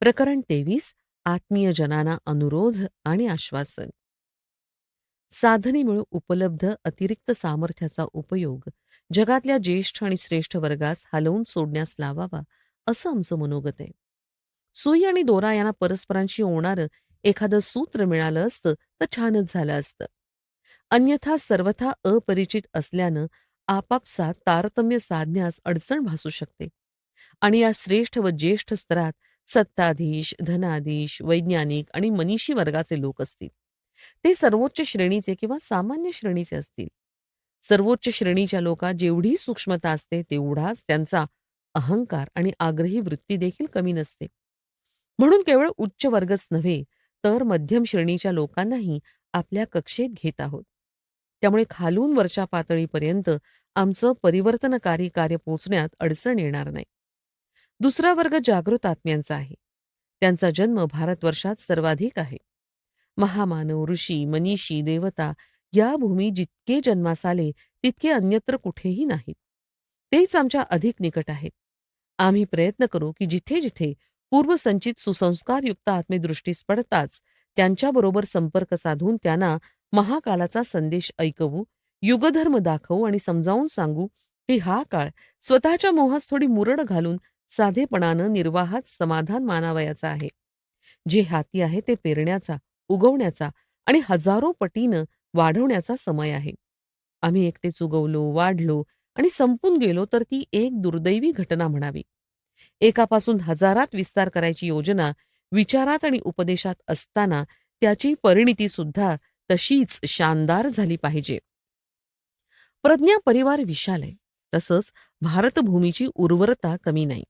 प्रकरण तेवीस आत्मीय जनाना अनुरोध आणि आश्वासन. साधनेमुळे उपलब्ध अतिरिक्त सामर्थ्याचा उपयोग जगातल्या ज्येष्ठ आणि श्रेष्ठ वर्गास हलवून सोडण्यास लावावा असं आमचं मनोगत आहे. सुई आणि दोरा यांना परस्परांशी होणारं एखादं सूत्र मिळालं असतं तर छानच झालं असतं. अन्यथा सर्वथा अपरिचित असल्यानं आपापसात तारतम्य साधण्यास अडचण भासू शकते. आणि या श्रेष्ठ व ज्येष्ठ स्तरात सत्ताधीश धनाधीश वैज्ञानिक आणि मनीषी वर्गाचे लोक असतील. ते सर्वोच्च श्रेणीचे किंवा सामान्य श्रेणीचे असतील. सर्वोच्च श्रेणीच्या लोकात जेवढी सूक्ष्मता असते तेवढाच त्यांचा अहंकार आणि आग्रही वृत्ती देखील कमी नसते. म्हणून केवळ उच्च वर्गच नव्हे तर मध्यम श्रेणीच्या लोकांनाही आपल्या कक्षेत घेत आहोत. त्यामुळे खालून वरच्या पातळीपर्यंत आमचं परिवर्तनकारी कार्य पोचण्यात अडचण येणार नाही. दुसरा वर्ग जागृत आत्म्यांचा आहे. त्यांचा जन्म भारतवर्षात सर्वाधिक आहे. महामानव ऋषी मनीषी देवता या भूमी जितके जन्मास आले तितके अन्यत्र कुठेही नाहीत. तेच आमच्या अधिक निकट आहेत. आम्ही प्रयत्न करू की जिथे जिथे पूर्वसंचित सुसंस्कारयुक्त आत्मेदृष्टीस पडताच त्यांच्याबरोबर संपर्क साधून त्यांना महाकालाचा संदेश ऐकवू युगधर्म दाखवू आणि समजावून सांगू की हा काळ स्वतःच्या मोहास थोडी मुरड घालून साधेपणानं निर्वाहात समाधान मानावयाचा आहे. जे हाती आहे ते पेरण्याचा उगवण्याचा आणि हजारो पटीनं वाढवण्याचा समय आहे. आम्ही एकटेच उगवलो वाढलो आणि संपून गेलो तर ती एक दुर्दैवी घटना म्हणावी. एकापासून हजारात विस्तार करायची योजना विचारात आणि उपदेशात असताना त्याची परिणिती सुद्धा तशीच शानदार झाली पाहिजे. प्रज्ञा परिवार विशाल आहे. तसंच भारतभूमीची उर्वरता कमी नाही.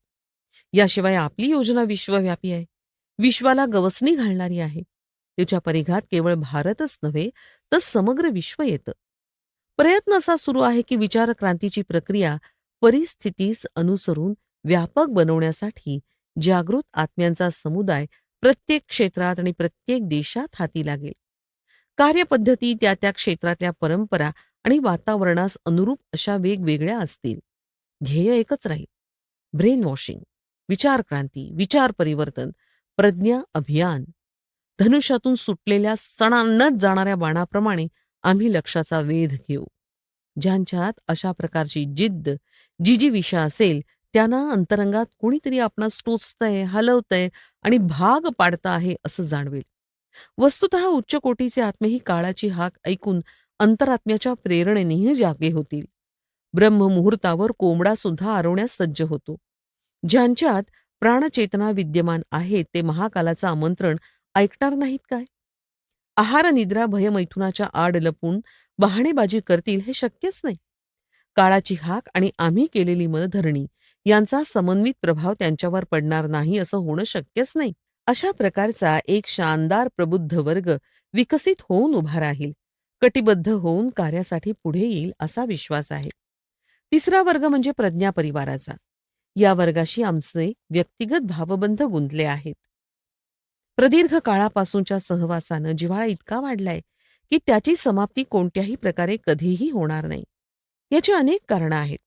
याशिवाय आपली योजना विश्वव्यापी आहे. विश्वाला गवसणी घालणारी आहे. तिच्या परिघात केवळ भारतच नव्हे तर समग्र विश्व येतं. प्रयत्न असा सुरू आहे की विचार क्रांतीची प्रक्रिया परिस्थितीस अनुसरून व्यापक बनवण्यासाठी जागृत आत्म्यांचा समुदाय प्रत्येक क्षेत्रात आणि प्रत्येक देशात हाती लागेल. कार्यपद्धती त्या त्या क्षेत्रातल्या परंपरा आणि वातावरणास अनुरूप अशा वेगवेगळ्या असतील. ध्येय एकच राहील. ब्रेन वॉशिंग विचार क्रांती विचार परिवर्तन प्रज्ञा अभियान. धनुष्यातून सुटलेल्या सणांनच जाणाऱ्या बाणाप्रमाणे आम्ही लक्षाचा वेध घेऊ. ज्यांच्यात अशा प्रकारची जिद्द जी जी विषा असेल त्यांना अंतरंगात कुणीतरी आपणास टोचतंय हलवतंय आणि भाग पाडता आहे असं जाणवेल. वस्तुत उच्च कोटीचे आत्मे ही काळाची हाक ऐकून अंतरात्म्याच्या प्रेरणेनेही जागे होतील. ब्रह्ममुहूर्तावर कोंबडा सुद्धा आरवण्यास सज्ज होतो. ज्यांच्यात प्राणचेतना विद्यमान आहे ते महाकालाचं आमंत्रण ऐकणार नाहीत काय? आहार निद्रा भयमैथुनाच्या आड लपून बहाणेबाजी करतील हे शक्यच नाही. काळाची हाक आणि आम्ही केलेली मनधरणी यांचा समन्वित प्रभाव त्यांच्यावर पडणार नाही असं होणं शक्यच नाही. अशा प्रकारचा एक शानदार प्रबुद्ध वर्ग विकसित होऊन उभा राहील कटिबद्ध होऊन कार्यासाठी पुढे येईल असा विश्वास आहे. तिसरा वर्ग म्हणजे प्रज्ञा परिवाराचा. या वर्गाशी आमचे व्यक्तिगत भावबंध गुंतले आहेत. प्रदीर्घ काळापासूनच्या सहवासानं जिव्हाळा इतका वाढलाय की त्याची समाप्ती कोणत्याही प्रकारे कधीही होणार नाही. याची अनेक कारणं आहेत.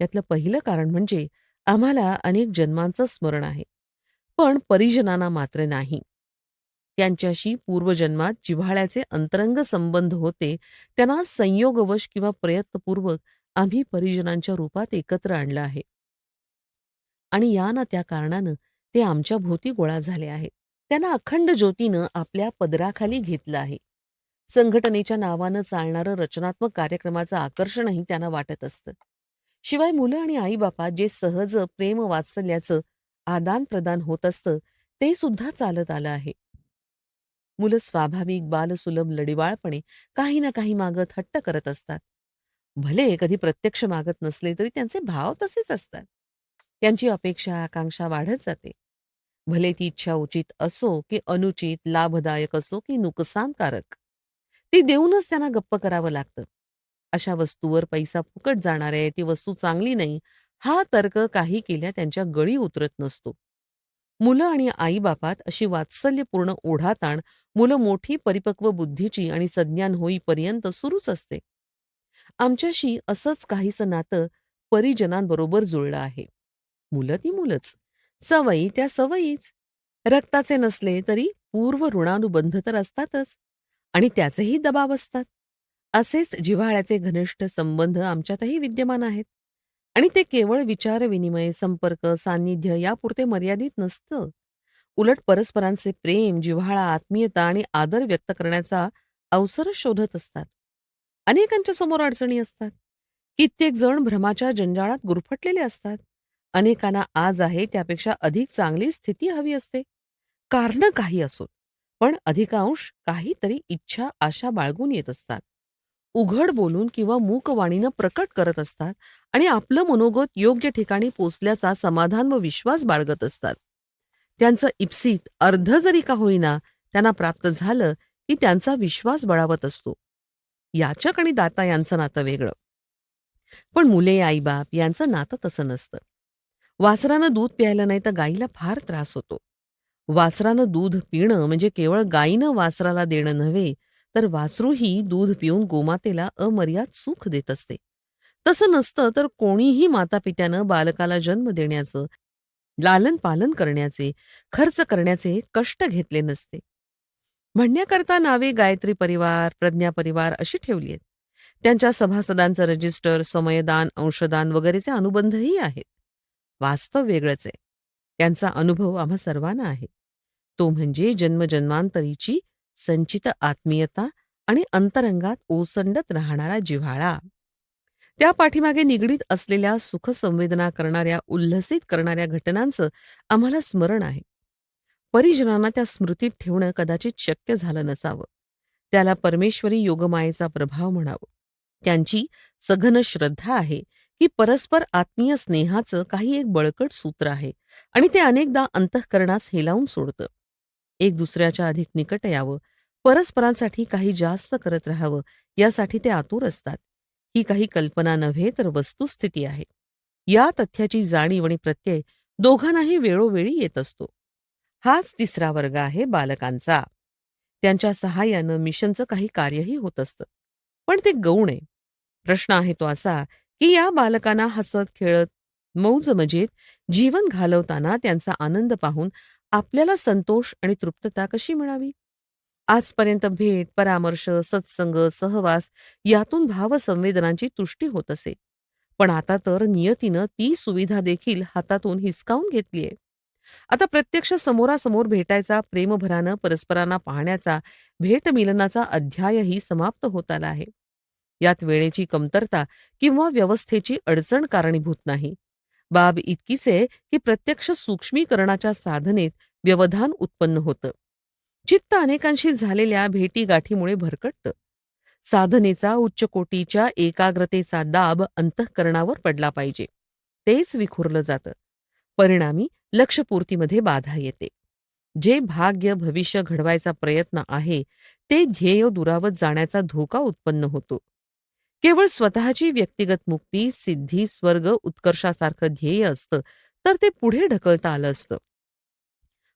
त्यातलं पहिलं कारण म्हणजे आम्हाला अनेक जन्मांचं स्मरण आहे. पण परिजनांना मात्र नाही. त्यांच्याशी पूर्वजन्मात जिव्हाळ्याचे अंतरंग संबंध होते त्यांना संयोगवश किंवा प्रयत्नपूर्वक आम्ही परिजनांच्या रूपात एकत्र आणलं आहे. आणि या ना त्या कारणानं ते आमच्या भोवती गोळा झाले आहेत. त्यांना अखंड ज्योतीनं आपल्या पदराखाली घेतलं आहे. संघटनेच्या नावानं चालणारं रचनात्मक कार्यक्रमाचं आकर्षणही त्यांना वाटत असतं. शिवाय मुलं आणि आईबापा जे सहज प्रेम वात्सल्याचं आदान प्रदान होत असतं ते सुद्धा चालत आलं आहे. मुलं स्वाभाविक बालसुलभ लढिवाळपणे काही ना काही मागत हट्ट करत असतात. भले कधी प्रत्यक्ष मागत नसले तरी त्यांचे भाव तसेच असतात. त्यांची अपेक्षा आकांक्षा वाढत जाते. भले ती इच्छा उचित असो की अनुचित लाभदायक असो की नुकसानकारक ती देऊनच त्यांना गप्प करावं लागतं. अशा वस्तूवर पैसा फुकट जाणार आहे ती वस्तू चांगली नाही हा तर्क काही केल्या त्यांच्या गळी उतरत नसतो. मुलं आणि आईबापात अशी वात्सल्यपूर्ण ओढाताण मुलं मोठी परिपक्व बुद्धीची आणि संज्ञान होईपर्यंत सुरूच असते. आमच्याशी असंच काहीसं नातं परिजनांबरोबर जुळलं आहे. मुलं ती मुलंच. सवयी त्या सवयीच. रक्ताचे नसले तरी पूर्व ऋणानुबंध तर असतातच आणि त्याचेही दबाव असतात. असेच जिव्हाळ्याचे घनिष्ठ संबंध आमच्यातही विद्यमान आहेत. आणि ते केवळ विचारविनिमय संपर्क सान्निध्य यापुरते मर्यादित नसतं. उलट परस्परांचे प्रेम जिव्हाळा आत्मीयता आणि आदर व्यक्त करण्याचा अवसर शोधत असतात. अनेकांच्या समोर अडचणी असतात. कित्येक जण भ्रमाच्या जंजाळात गुरफटलेले असतात. अनेकांना आज आहे त्यापेक्षा अधिक चांगली स्थिती हवी असते. कारण काही असोत पण अधिकांश काहीतरी इच्छा आशा बाळगून येत असतात. उघड बोलून किंवा मूकवाणीनं प्रकट करत असतात आणि आपलं मनोगत योग्य ठिकाणी पोचल्याचा समाधान व विश्वास बाळगत असतात. त्यांचं इप्सित अर्ध जरी का होईना त्यांना प्राप्त झालं की त्यांचा विश्वास बळावत असतो. याचक आणि दाता यांचं नातं वेगळं. पण मुले आईबाप यांचं नातं तसं नसतं. वासरानं दूध प्यायलं नाही तर गाईला फार त्रास होतो. वासरानं दूध पिणं म्हणजे केवळ गायीनं वासराला देणं नव्हे तर वासरूही दूध पिऊन गोमातेला अमर्याद सुख देत असते. तसं नसतं तर कोणीही मातापित्यानं बालकाला जन्म देण्याचं लालन पालन करण्याचे खर्च करण्याचे कष्ट घेतले नसते. म्हणण्याकरता नावे गायत्री परिवार प्रज्ञा परिवार अशी ठेवली आहेत. त्यांच्या सभासदांचं रजिस्टर समयदान अंशदान वगैरेचे अनुबंधही आहेत. वास्तव वेगळंच आहे. त्यांचा अनुभव आम्हा सर्वांना आहे. तो म्हणजे जन्मजन्मांतरीची संचित आत्मीयता आणि अंतरंगात ओसंडत राहणारा जिव्हाळा. त्या पाठीमागे निगडीत असलेल्या सुखसंवेदना करणाऱ्या उल्हसित करणाऱ्या घटनांचं आम्हाला स्मरण आहे. परिजनांना त्या स्मृतीत ठेवणं कदाचित शक्य झालं नसावं. त्याला परमेश्वरी योगमायेचा प्रभाव म्हणावं. त्यांची सघन श्रद्धा आहे. की परस्पर आत्मीय स्नेहाचं काही एक बळकट सूत्र आहे आणि ते अनेकदा अंतःकरणास हेलावून सोडतं. एक दुसऱ्याच्या अधिक निकट यावं परस्परांसाठी काही जास्त करत राहावं यासाठी ते आतुर असतात. ही काही कल्पना नव्हे तर वस्तुस्थिती आहे. या तथ्याची जाणीव आणि प्रत्यय दोघांनाही वेळोवेळी येत असतो. हाच तिसरा वर्ग आहे बालकांचा. त्यांच्या सहाय्यानं मिशनचं काही कार्यही होत असतं. पण ते गौण आहे. प्रश्न आहे तो असा की या बालकांना हसत खेळत मौज मजेत जीवन घालवताना त्यांचा आनंद पाहून आपल्याला संतोष आणि तृप्तता कशी मिळावी? आजपर्यंत भेट परामर्श सत्संग सहवास यातून भावसंवेदनांची तुष्टी होत असे. पण आता तर नियतीनं ती सुविधा देखील हातातून हिसकावून घेतलीये आता प्रत्यक्ष समोरासमोर भेटायचा प्रेमभरानं परस्परांना पाहण्याचा भेटमिलनाचा अध्यायही समाप्त होत आला आहे. यात वेळेची कमतरता किंवा व्यवस्थेची अडचण कारणीभूत नाही. बाब इतकीच आहे की प्रत्यक्ष सूक्ष्मीकरणाच्या साधनेत व्यवधान उत्पन्न होतं. चित्त अनेकांशी झालेल्या भेटीगाठीमुळे भरकटतं. साधनेचा उच्चकोटीच्या एकाग्रतेचा दाब अंतःकरणावर पडला पाहिजे. तेच विखुरलं जातं. परिणामी लक्षपूर्तीमध्ये बाधा येते. जे भाग्य भविष्य घडवायचा प्रयत्न आहे ते ध्येय दुरावत जाण्याचा धोका उत्पन्न होतो. केवळ स्वतःची व्यक्तिगत मुक्ती सिद्धी स्वर्ग उत्कर्षासारखं ध्येय असतं तर ते पुढे ढकलता आलं असतं.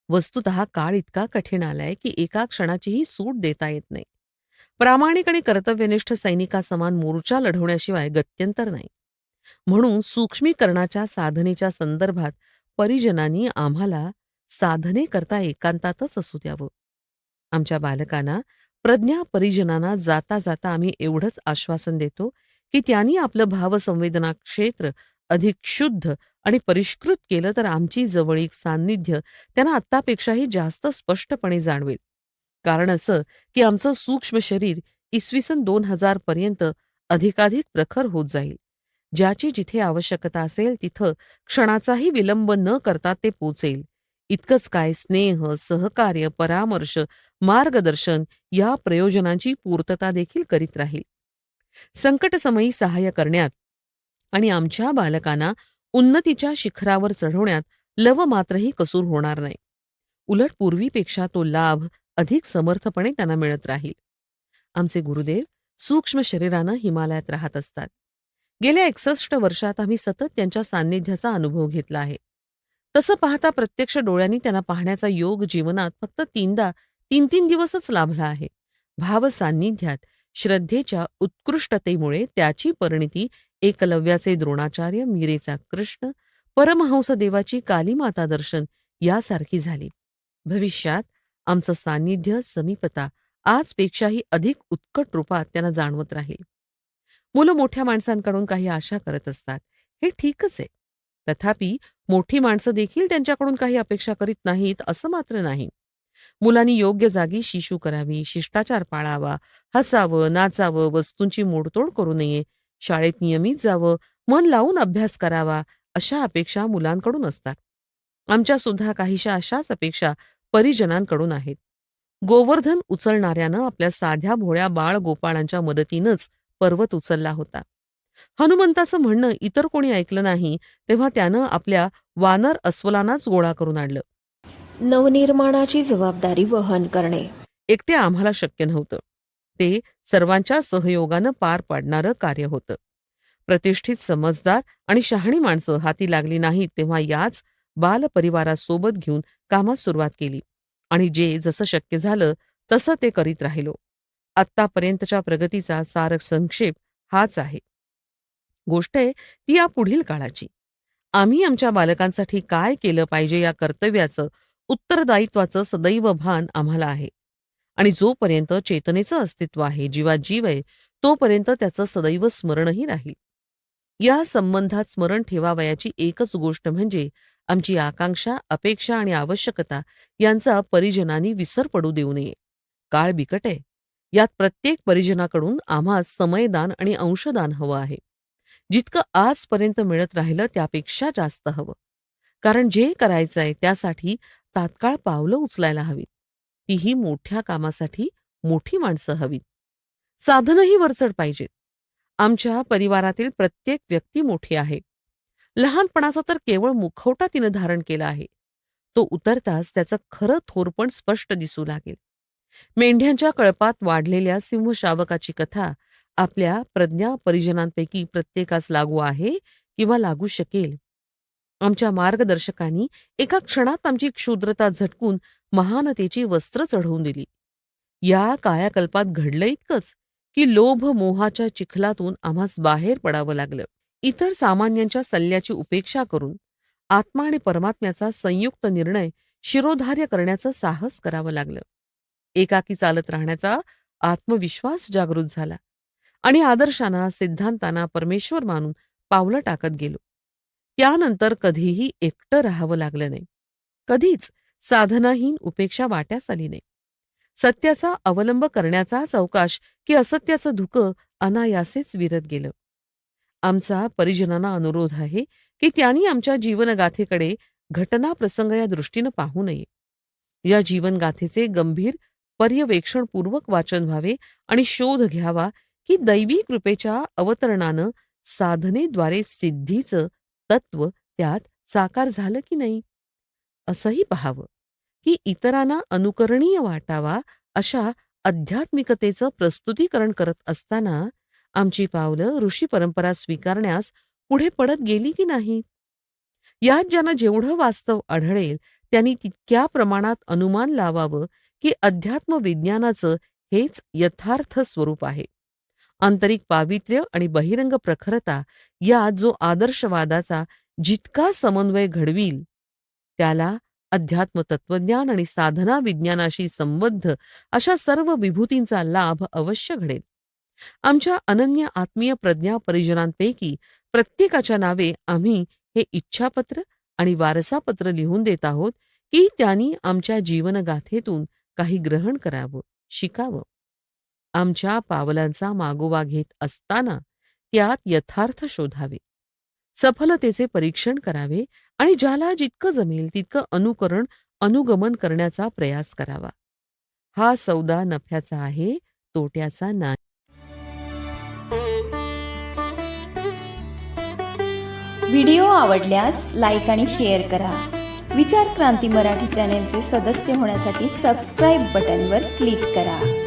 वस्तुत काळ इतका कठीण आलाय की एका क्षणाचीही सूट देता येत नाही. प्रामाणिक आणि कर्तव्यनिष्ठ सैनिकासमान मोर्चा लढवण्याशिवाय गत्यंतर नाही. म्हणून सूक्ष्मीकरणाच्या साधनेच्या संदर्भात परिजनांनी आम्हाला साधने करता एकांतातच असू द्यावं. आमच्या बालकांना प्रज्ञा परिजनांना जाता जाता आम्ही एवढंच आश्वासन देतो की त्यांनी आपलं भावसंवेदना क्षेत्र अधिक शुद्ध आणि परिष्कृत केलं तर आमची जवळीक सान्निध्य त्यांना आत्तापेक्षाही जास्त स्पष्टपणे जाणवेल. कारण असं की आमचं सूक्ष्म शरीर इसवी सन दोन हजार पर्यंत अधिकाधिक प्रखर होत जाईल. ज्याची जिथे आवश्यकता असेल तिथं क्षणाचाही विलंब न करता ते पोचेल. इतकंच काय स्नेह सहकार्य परामर्श मार्गदर्शन या प्रयोजनांची पूर्तता देखील करीत राहील. संकटसमयी सहाय्य करण्यात आणि आमच्या बालकांना उन्नतीच्या शिखरावर चढवण्यात लव मात्रही कसूर होणार नाही. उलट पूर्वीपेक्षा तो लाभ अधिक समर्थपणे त्यांना मिळत राहील. आमचे गुरुदेव सूक्ष्म शरीरानं हिमालयात राहत असतात. गेल्या एकसष्ट वर्षात आम्ही सतत त्यांच्या सान्निध्याचा अनुभव घेतला आहे. तसं पाहता प्रत्यक्ष डोळ्यांनी त्यांना पाहण्याचा योग जीवनात फक्त तीनदा तीन तीन दिवसच लाभला आहे. भाव सान्निध्यात श्रद्धेच्या उत्कृष्टतेमुळे त्याची परिणिती एकलव्याचे द्रोणाचार्य मीरेचा कृष्ण परमहंस देवाची कालीमाता दर्शन यासारखी झाली. भविष्यात आमचं सान्निध्य समीपता आजपेक्षाही अधिक उत्कट रूपात त्यांना जाणवत राहील. मुलं मोठ्या माणसांकडून काही आशा करत असतात. हे ठीकच आहे. तथापि मोठी माणसं देखील त्यांच्याकडून काही अपेक्षा करीत नाहीत असं मात्र नाही. मुलांनी योग्य जागी शिशू करावी शिष्टाचार पाळावा हसावं नाचावं वस्तूंची मोडतोड करू नये शाळेत नियमित जावं मन लावून अभ्यास करावा अशा अपेक्षा मुलांकडून असतात. आमच्या सुद्धा काहीशा अशाच अपेक्षा परिजनांकडून आहेत. गोवर्धन उचलणाऱ्यानं आपल्या साध्या भोळ्या बाळ गोपाळांच्या मदतीनंच पर्वत उचलला होता. हनुमंताचं म्हणणं इतर कोणी ऐकलं नाही तेव्हा त्यानं आपल्या वानर अस्वलांनाच गोळा करून आणलं. नवनिर्माणाची जबाबदारी वहन करणे. एकटे आम्हाला शक्य नव्हतं. ते सर्वांच्या सहयोगानं पार पाडणारं कार्य होतं. प्रतिष्ठित समजदार आणि शहाणी माणसं हाती लागली नाहीत तेव्हा याच बालपरिवारासोबत घेऊन कामास सुरुवात केली. आणि जे जसं शक्य झालं तसं ते करीत राहिलो. आत्तापर्यंतच्या प्रगतीचा सारक संक्षेप हाच आहे. गोष्ट आहे ती या पुढील काळाची. आम्ही आमच्या बालकांसाठी काय केलं पाहिजे या कर्तव्याचं उत्तरदायित्वाचं सदैव भान आम्हाला आहे. आणि जोपर्यंत चेतनेचं अस्तित्व आहे जीवात जीव आहे तोपर्यंत त्याचं सदैव स्मरणही राहील. या संबंधात स्मरण ठेवावयाची एकच गोष्ट म्हणजे आमची आकांक्षा अपेक्षा आणि आवश्यकता यांचा परिजनांनी विसर पडू देऊ नये. काळ बिकट आहे. यात प्रत्येक परिजनाकडून आम्हा समयदान आणि अंशदान हवं आहे. जितकं आजपर्यंत मिळत राहिलं त्यापेक्षा जास्त हवं. कारण जे करायचंय त्यासाठी तात्काळ पावलं उचलायला हवीत. तीही मोठ्या कामासाठी मोठी माणसं हवीत. साधनही वरचढ पाहिजेत. आमच्या परिवारातील प्रत्येक व्यक्ती मोठी आहे. लहानपणाचा तर केवळ मुखवटा तिनं धारण केला आहे. तो उतरताच त्याचं खरं थोरपण स्पष्ट दिसू लागेल. मेंढ्यांच्या कळपात वाढलेल्या सिंहशावकाची कथा आपल्या प्रज्ञा परिजनांपैकी प्रत्येकास लागू आहे किंवा लागू शकेल. आमच्या मार्गदर्शकांनी एका क्षणात आमची क्षुद्रता झटकून महानतेची वस्त्र चढवून दिली. या कायाकल्पात घडलं इतकंच की लोभ मोहाच्या चिखलातून आम्हास बाहेर पडावं लागलं. इतर सामान्यांच्या सल्ल्याची उपेक्षा करून आत्मा आणि परमात्म्याचा संयुक्त निर्णय शिरोधार्य करण्याचं साहस करावं लागलं. एकाकी चालत राहण्याचा आत्मविश्वास जागृत झाला. आणि आदर्शांना सिद्धांतांना परमेश्वर मानून पावलं टाकत गेलो. त्यानंतर कधीही एकटं राहावं लागलं नाही. कधीच साधनाहीन उपेक्षा वाट्यास आली नाही. सत्याचा अवलंब करण्याचाच अवकाश की असत्याचं धुकं अनायासेच विरत गेलं. आमचा परिजनांना अनुरोध आहे की त्यांनी आमच्या जीवनगाथेकडे घटना प्रसंग या दृष्टीनं पाहू नये. या जीवनगाथेचे गंभीर पर्यवेक्षणपूर्वक वाचन व्हावे आणि शोध घ्यावा की दैवी कृपेच्या अवतरणानं साधनेद्वारे सिद्धीचं तत्व त्यात साकार झालं की नाही? असंही पाहावं की इतरांना अनुकरणीय वाटावा अशा आध्यात्मिकतेचं प्रस्तुतीकरण करत असताना आमची पावलं ऋषी परंपरा स्वीकारण्यास पुढे पडत गेली की नाही? यात ज्यांना जेवढं वास्तव आढळेल त्यांनी तितक्या प्रमाणात अनुमान लावावं की अध्यात्म विज्ञानाचं हेच यथार्थ स्वरूप आहे. आंतरिक पावित्र्य आणि बहिरंग प्रखरता या जो आदर्शवादाचा जितका समन्वय घडवील त्याला अध्यात्म तत्वज्ञान आणि साधना विज्ञानाशी संबद्ध अशा सर्व विभूतींचा लाभ अवश्य घडेल. आमच्या अनन्य आत्मीय प्रज्ञा परिजनांपैकी प्रत्येकाच्या नावे आम्ही हे इच्छापत्र आणि वारसापत्र लिहून देत आहोत की त्यांनी आमच्या जीवनगाथेतून काही ग्रहण करावं शिकावं. आमच्या पावलांचा मागोवा घेत असताना त्यात यथार्थ शोधावे. सफलतेचे परीक्षण करावे आणि ज्याला जितकं जमेल तितकं अनुकरण अनुगमन करण्याचा प्रयास करावा. हा सौदा नफ्याचा आहे तोट्याचा नाही. व्हिडिओ आवडल्यास लाईक आणि शेअर करा. विचार क्रांती मराठी चॅनेलचे सदस्य होण्यासाठी सबस्क्राईब बटनवर क्लिक करा.